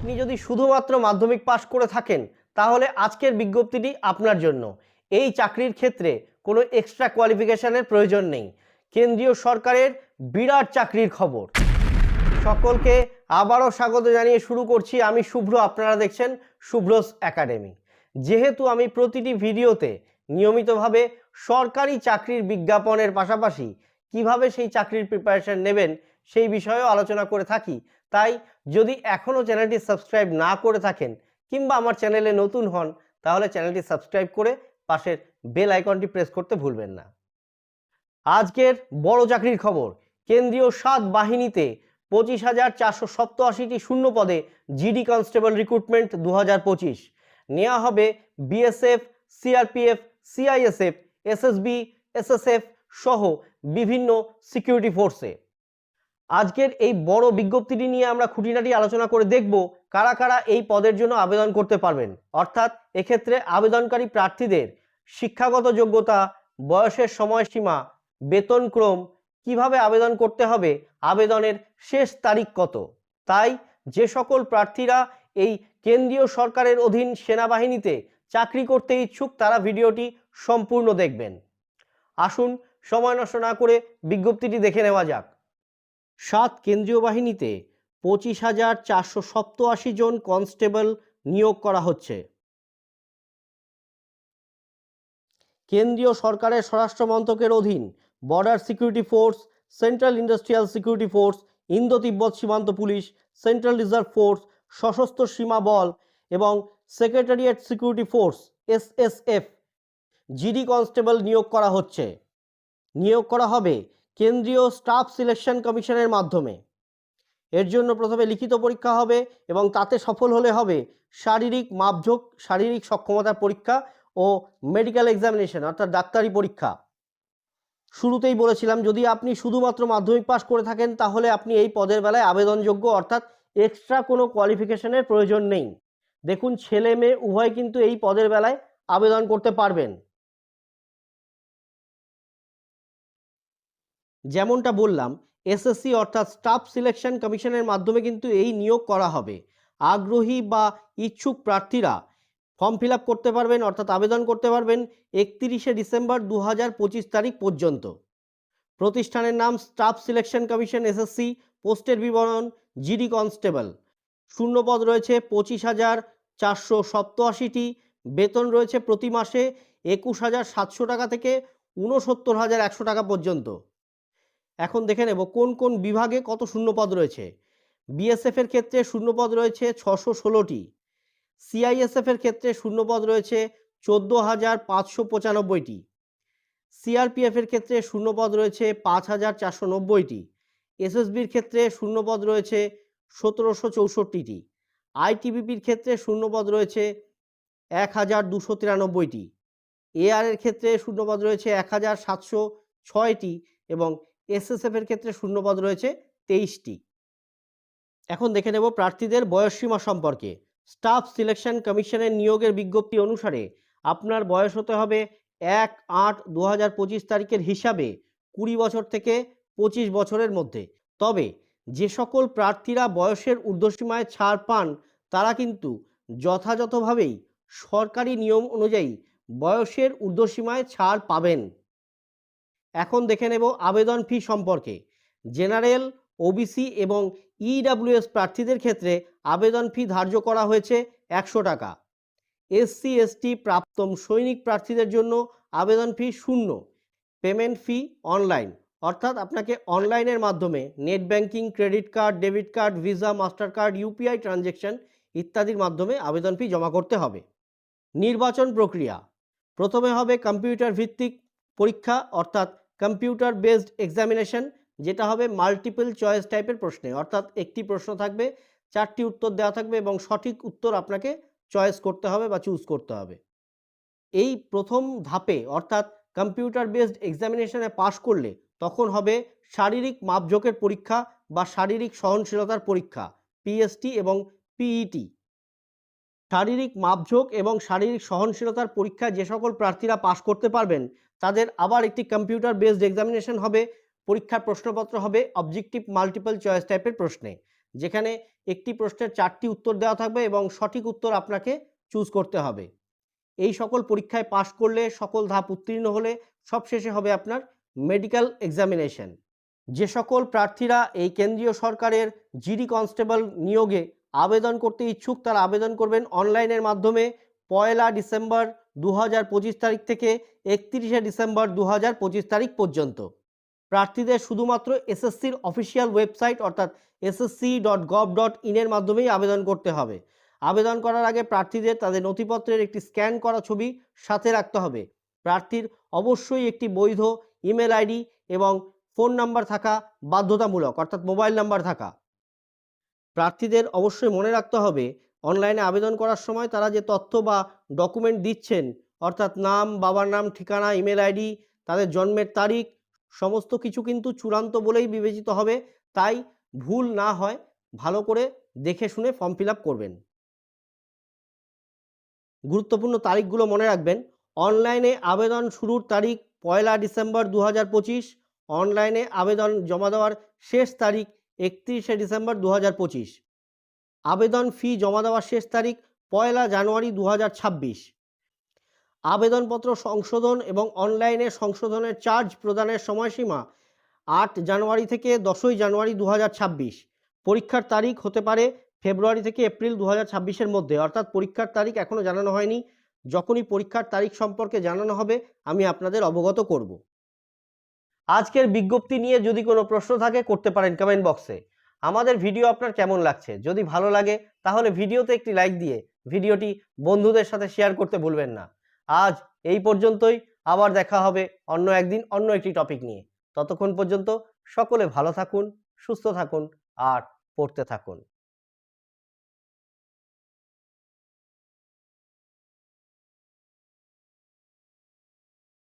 আপনি যদি শুধুমাত্র মাধ্যমিক পাশ করে থাকেন, তাহলে আজকের বিজ্ঞপ্তিটি আপনার জন্য। এই চাকরির ক্ষেত্রে কোনো এক্সট্রা কোয়ালিফিকেশনের প্রয়োজন নেই। কেন্দ্রীয় সরকারের বিরাট চাকরির খবর। সকলকে আবারও স্বাগত জানিয়ে শুরু করছি আমি শুভ্র, আপনারা দেখছেন শুভ্রস একাডেমি। যেহেতু আমি প্রতিটি ভিডিওতে নিয়মিতভাবে সরকারি চাকরির বিজ্ঞাপনের পাশাপাশি কীভাবে সেই চাকরির প্রিপারেশন নেবেন সেই বিষয়েও আলোচনা করে থাকি। তাই যদি এখনও চ্যানেলটি সাবস্ক্রাইব না করে থাকেন কিংবা আমার চ্যানেলে নতুন হন, তাহলে চ্যানেলটি সাবস্ক্রাইব করে পাশের বেল আইকনটি প্রেস করতে ভুলবেন না। আজকের বড় চাকরির খবর, কেন্দ্রীয় সাত বাহিনীতে পঁচিশ হাজার চারশো সপ্তআশিটি শূন্য পদে জিডি কনস্টেবল রিক্রুটমেন্ট দু হাজার পঁচিশ। নেওয়া হবে BSF, CRPF, CISF, SSB, SSF সহ বিভিন্ন সিকিউরিটি ফোর্সে। আজকের এই বড় বিজ্ঞপ্তিটি নিয়ে আমরা খুঁটিনাটি আলোচনা করে দেখব কারা কারা এই পদের জন্য আবেদন করতে পারবেন। অর্থাৎ এক্ষেত্রে আবেদনকারী প্রার্থীদের শিক্ষাগত যোগ্যতা, বয়সের সময়সীমা বেতনক্রম কীভাবে আবেদন করতে হবে, আবেদনের শেষ তারিখ কত। তাই যে সকল প্রার্থীরা এই কেন্দ্রীয় সরকারের অধীন সেনাবাহিনীতে চাকরি করতে ইচ্ছুক তারা ভিডিওটি সম্পূর্ণ দেখবেন। আসুন সময় নষ্ট না করে বিজ্ঞপ্তিটি দেখে নেওয়া যাক। সাত কেন্দ্রীয় বাহিনীতে পঁচিশ হাজার চারশো সপ্তআশি জন কনস্টেবল নিয়োগ করা হচ্ছে। কেন্দ্রীয় সরকারের স্বরাষ্ট্র মন্ত্রকের অধীন border security force central industrial security force Indo তিব্বত সীমান্ত পুলিশ সেন্ট্রাল রিজার্ভ ফোর্স সশস্ত্র সীমা বল এবং secretariat security force SSF GD constable নিয়োগ করা হচ্ছে। নিয়োগ করা হবে কেন্দ্রীয় স্টাফ সিলেকশন কমিশনের মাধ্যমে। এর জন্য প্রথমে লিখিত পরীক্ষা হবে এবং তাতে সফল হলে হবে শারীরিক মাপঝোঁক, শারীরিক সক্ষমতার পরীক্ষা ও মেডিকেল এক্সামিনেশন, অর্থাৎ ডাক্তারি পরীক্ষা। শুরুতেই বলেছিলাম, যদি আপনি শুধুমাত্র মাধ্যমিক পাশ করে থাকেন, তাহলে আপনি এই পদের বেলায় আবেদনযোগ্য, অর্থাৎ এক্সট্রা কোনো কোয়ালিফিকেশনের প্রয়োজন নেই। দেখুন ছেলে মেয়ে উভয় কিন্তু এই পদের বেলায় আবেদন করতে পারবেন। যেমনটা বললাম এসএসসি অর্থাৎ স্টাফ সিলেকশন কমিশনের মাধ্যমে কিন্তু এই নিয়োগ করা হবে। আগ্রহী বা ইচ্ছুক প্রার্থীরা ফর্ম ফিল করতে পারবেন, অর্থাৎ আবেদন করতে পারবেন একত্রিশে ডিসেম্বর দু হাজার পঁচিশ তারিখ পর্যন্ত। প্রতিষ্ঠানের নাম স্টাফ সিলেকশন কমিশন এসএসসি পোস্টের বিবরণ জিডি কনস্টেবল শূন্যপদ রয়েছে পঁচিশ হাজার চারশো সপ্তআশিটি বেতন রয়েছে প্রতি মাসে একুশ হাজার সাতশো টাকা থেকে ঊনসত্তর হাজার একশো টাকা পর্যন্ত। এখন দেখে নেব কোন কোন বিভাগে কত শূন্যপদ রয়েছে। বিএসএফের ক্ষেত্রে শূন্যপদ রয়েছে ছশো ষোলোটি। সিআইএসএফের ক্ষেত্রে শূন্যপদ রয়েছে চোদ্দ হাজার পাঁচশো পঁচানব্বইটি। সিআরপিএফের ক্ষেত্রে শূন্যপদ রয়েছে পাঁচ হাজার চারশো নব্বইটি। এসএসবির ক্ষেত্রে শূন্যপদ রয়েছে সতেরোশো চৌষট্টিটি। আইটিবিপির ক্ষেত্রে শূন্যপদ রয়েছে এক হাজার দুশো তিরানব্বইটি। এআরের ক্ষেত্রে শূন্যপদ রয়েছে এক হাজার সাতশো ছয়টি এবং এসএসএফের ক্ষেত্রে শূন্যপদ রয়েছে তেইশটি। এখন দেখে নেব প্রার্থীদের বয়সসীমা সম্পর্কে। স্টাফ সিলেকশন কমিশনের নিয়োগের বিজ্ঞপ্তি অনুসারে আপনার বয়স হতে হবে এক আট দু তারিখের হিসাবে কুড়ি বছর থেকে পঁচিশ বছরের মধ্যে। তবে যে সকল প্রার্থীরা বয়সের ঊর্ধ্বসীমায় ছাড় পান, তারা কিন্তু যথাযথভাবেই সরকারি নিয়ম অনুযায়ী বয়সের ঊর্ধ্বসীমায় ছাড় পাবেন। এখন দেখে নেব আবেদন ফি সম্পর্কে। জেনারেল ওবিসি এবং ইডাব্লিউএস প্রার্থীদের ক্ষেত্রে আবেদন ফি ধার্য করা হয়েছে একশো টাকা। এসসি এসটি প্রাপ্তম সৈনিক প্রার্থীদের জন্য আবেদন ফি শূন্য। Payment fee online. অর্থাৎ আপনাকে অনলাইনের মাধ্যমে net banking, credit card, debit card, Visa master card UPI transaction ইত্যাদির মাধ্যমে আবেদন ফি জমা করতে হবে। নির্বাচন প্রক্রিয়া। প্রথমে হবে কম্পিউটার ভিত্তিক পরীক্ষা অর্থাৎ কম্পিউটার বেসড এক্সামিনেশন যেটা হবে মাল্টিপল চয়েস টাইপের প্রশ্নে। অর্থাৎ একটি প্রশ্ন থাকবে, চারটি উত্তর দেওয়া থাকবে এবং সঠিক উত্তর আপনাকে চয়েস করতে হবে বা চুজ করতে হবে। এই প্রথম ধাপে অর্থাৎ কম্পিউটার বেসড এক্সামিনেশনে পাশ করলে তখন হবে শারীরিক মাপঝোঁকের পরীক্ষা বা শারীরিক সহনশীলতার পরীক্ষা পিএসটি এবং পিইটি শারীরিক মাপঝোঁক এবং শারীরিক সহনশীলতার পরীক্ষায় যে সকল প্রার্থীরা পাশ করতে পারবেন তাদের আবার একটি কম্পিউটার বেসড এক্সামিনেশন হবে, পরীক্ষার প্রশ্নপত্র হবে অবজেক্টিভ মাল্টিপল চয়েস টাইপের প্রশ্নে, যেখানে একটি প্রশ্নের চারটি উত্তর দেওয়া থাকবে এবং সঠিক উত্তর আপনাকে চুজ করতে হবে। এই সকল পরীক্ষায় পাশ করলে সকল ধাপ উত্তীর্ণ হলে সবশেষে হবে আপনার মেডিকেল এক্সামিনেশন যে সকল প্রার্থীরা এই কেন্দ্রীয় সরকারের জিডি কনস্টেবল নিয়োগে আবেদন করতে ইচ্ছুক, তারা আবেদন করবেন অনলাইনের মাধ্যমে পয়লা ডিসেম্বর দু হাজার পঁচিশ তারিখ থেকে একত্রিশে ডিসেম্বর দু হাজার পঁচিশ তারিখ পর্যন্ত। প্রার্থীদের শুধুমাত্র এসএসসির অফিসিয়াল ওয়েবসাইট অর্থাৎ এসএসসি ডট গভ ডট ইনের মাধ্যমেই আবেদন করতে হবে। আবেদন করার আগে প্রার্থীদের তাদের নথিপত্রের একটি স্ক্যান করা ছবি সাথে রাখতে হবে। প্রার্থীর অবশ্যই একটি বৈধ ইমেল আইডি এবং ফোন নাম্বার থাকা বাধ্যতামূলক অর্থাৎ মোবাইল নাম্বার থাকা। প্রার্থীদের অবশ্যই মনে রাখতে হবে অনলাইনে আবেদন করার সময় তারা যে তথ্য বা ডকুমেন্ট দিচ্ছেন, অর্থাৎ নাম, বাবার নাম, ঠিকানা, ইমেল আইডি, তাদের জন্মের তারিখ, সমস্ত কিছু কিন্তু চূড়ান্ত বলেই বিবেচিত হবে। তাই ভুল না হয়, ভালো করে দেখে শুনে ফর্ম ফিল করবেন। গুরুত্বপূর্ণ তারিখগুলো মনে রাখবেন। অনলাইনে আবেদন শুরুর তারিখ পয়লা ডিসেম্বর দু হাজার পঁচিশ, অনলাইনে আবেদন জমা দেওয়ার শেষ তারিখ একত্রিশে ডিসেম্বর দু হাজার পঁচিশ। আবেদন ফি জমা দেওয়ার শেষ তারিখ পয়লা জানুয়ারি দু হাজার ছাব্বিশ। আবেদনপত্র সংশোধন এবং অনলাইনে সংশোধনের চার্জ প্রদানের সময়সীমা আট জানুয়ারি থেকে দশই জানুয়ারি দু হাজার ছাব্বিশ। পরীক্ষার তারিখ হতে পারে ফেব্রুয়ারি থেকে এপ্রিল দু হাজার মধ্যে। অর্থাৎ পরীক্ষার তারিখ এখনও জানানো হয়নি। যখনই পরীক্ষার তারিখ সম্পর্কে জানানো হবে, আমি আপনাদের অবগত করব। আজকের বিজ্ঞপ্তি নিয়ে যদি কোনো প্রশ্ন থাকে, করতে পারেন কমেন্ট বক্সে আমাদের ভিডিও আপনার কেমন লাগছে? যদি ভালো লাগে, তাহলে ভিডিওতে একটি লাইক দিয়ে ভিডিওটি বন্ধুদের সাথে শেয়ার করতে ভুলবেন না। আজ এই পর্যন্তই। আবার দেখা হবে অন্য একদিন অন্য একটি টপিক নিয়ে। ততক্ষণ পর্যন্ত সকলে ভালো থাকুন, সুস্থ থাকুন, আর পড়তে থাকুন।